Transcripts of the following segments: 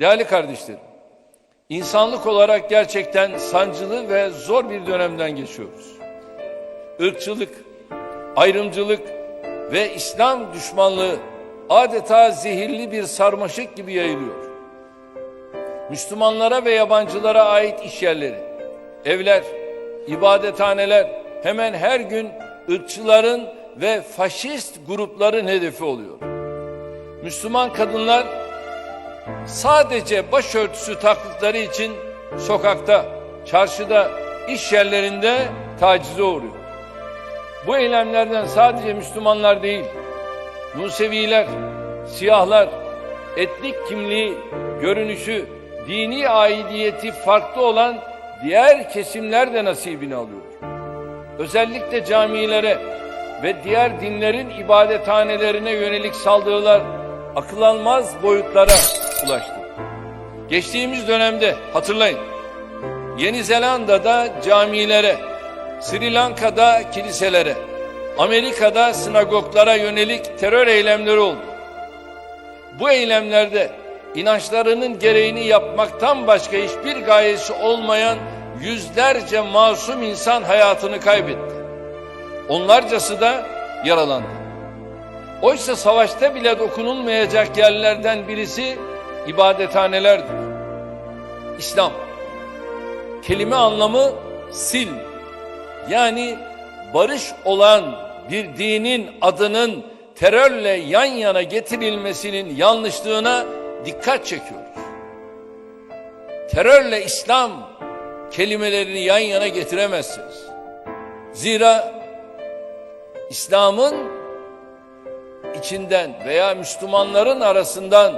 Değerli kardeşlerim, insanlık olarak gerçekten sancılı ve zor bir dönemden geçiyoruz. Irkçılık, ayrımcılık ve İslam düşmanlığı adeta zehirli bir sarmaşık gibi yayılıyor. Müslümanlara ve yabancılara ait iş yerleri, evler, ibadethaneler hemen her gün ırkçıların ve faşist grupların hedefi oluyor. Müslüman kadınlar sadece başörtüsü taktıkları için sokakta, çarşıda, iş yerlerinde tacize uğruyor. Bu eylemlerden sadece Müslümanlar değil, Museviler, siyahlar, etnik kimliği, görünüşü, dini aidiyeti farklı olan diğer kesimler de nasibini alıyor. Özellikle camilere ve diğer dinlerin ibadethanelerine yönelik saldırılar akıl almaz boyutlara ulaştı. Geçtiğimiz dönemde hatırlayın Yeni Zelanda'da camilere, Sri Lanka'da kiliselere, Amerika'da sinagoglara yönelik terör eylemleri oldu. Bu eylemlerde inançlarının gereğini yapmaktan başka hiçbir gayesi olmayan yüzlerce masum insan hayatını kaybetti. Onlarcası da yaralandı. Oysa savaşta bile dokunulmayacak yerlerden birisi ibadethanelerdir. İslam kelime anlamı sil yani barış olan bir dinin adının terörle yan yana getirilmesinin yanlışlığına dikkat çekiyoruz. Terörle İslam kelimelerini yan yana getiremezsiniz. Zira İslam'ın içinden veya Müslümanların arasından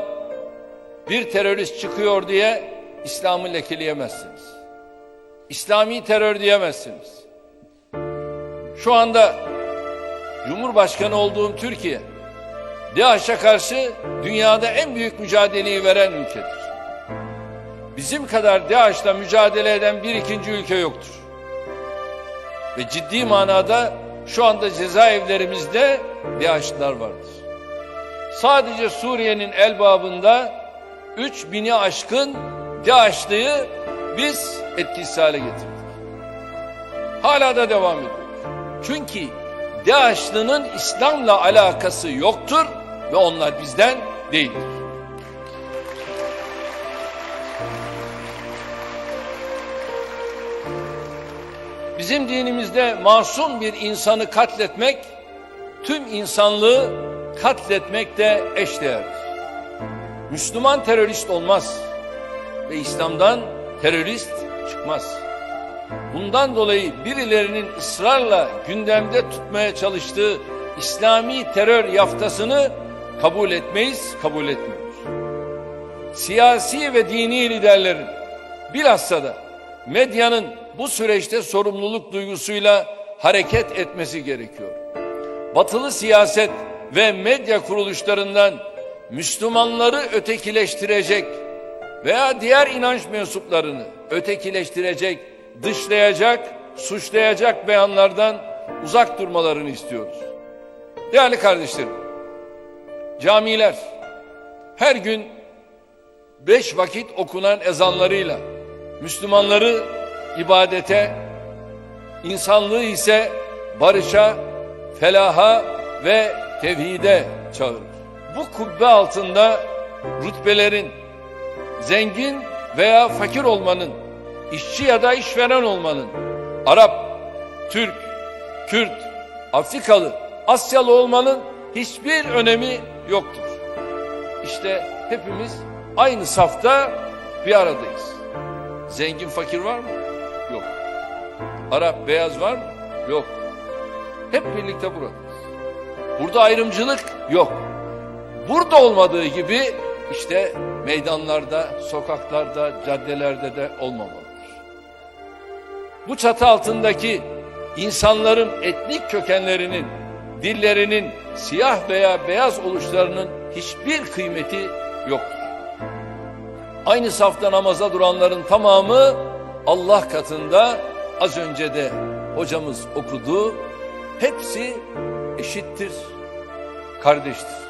bir terörist çıkıyor diye İslam'ı lekeleyemezsiniz. İslami terör diyemezsiniz. Şu anda Cumhurbaşkanı olduğum Türkiye, DAEŞ'e karşı dünyada en büyük mücadeleyi veren ülkedir. Bizim kadar DAEŞ'la mücadele eden bir ikinci ülke yoktur. Ve ciddi manada şu anda cezaevlerimizde DAEŞ'lar vardır. Sadece Suriye'nin Elbab'ında 3000'i aşkın DAEŞ'lıyı biz etkisiz hale getirdik. Hala da devam ediyor. Çünkü DAEŞ'lının İslam'la alakası yoktur ve onlar bizden değildir. Bizim dinimizde masum bir insanı katletmek, tüm insanlığı katletmekle eşdeğerdir. Müslüman terörist olmaz ve İslam'dan terörist çıkmaz. Bundan dolayı birilerinin ısrarla gündemde tutmaya çalıştığı İslami terör yaftasını kabul etmeyiz, kabul etmiyoruz. Siyasi ve dini liderlerin bilhassa da medyanın bu süreçte sorumluluk duygusuyla hareket etmesi gerekiyor. Batılı siyaset ve medya kuruluşlarından Müslümanları ötekileştirecek veya diğer inanç mensuplarını ötekileştirecek, dışlayacak, suçlayacak beyanlardan uzak durmalarını istiyoruz. Değerli kardeşlerim, camiler her gün beş vakit okunan ezanlarıyla Müslümanları ibadete, insanlığı ise barışa, felaha ve tevhide çağırır. Bu kubbe altında rütbelerin, zengin veya fakir olmanın, işçi ya da işveren olmanın, Arap, Türk, Kürt, Afrikalı, Asyalı olmanın hiçbir önemi yoktur. İşte hepimiz aynı safta bir aradayız. Zengin fakir var mı? Yok. Arap beyaz var mı? Yok. Hep birlikte buradayız. Burada ayrımcılık yok. Burada olmadığı gibi işte meydanlarda, sokaklarda, caddelerde de olmamalıdır. Bu çatı altındaki insanların etnik kökenlerinin, dillerinin, siyah veya beyaz oluşlarının hiçbir kıymeti yoktur. Aynı safta namaza duranların tamamı Allah katında az önce de hocamız okudu. Hepsi eşittir, kardeştir.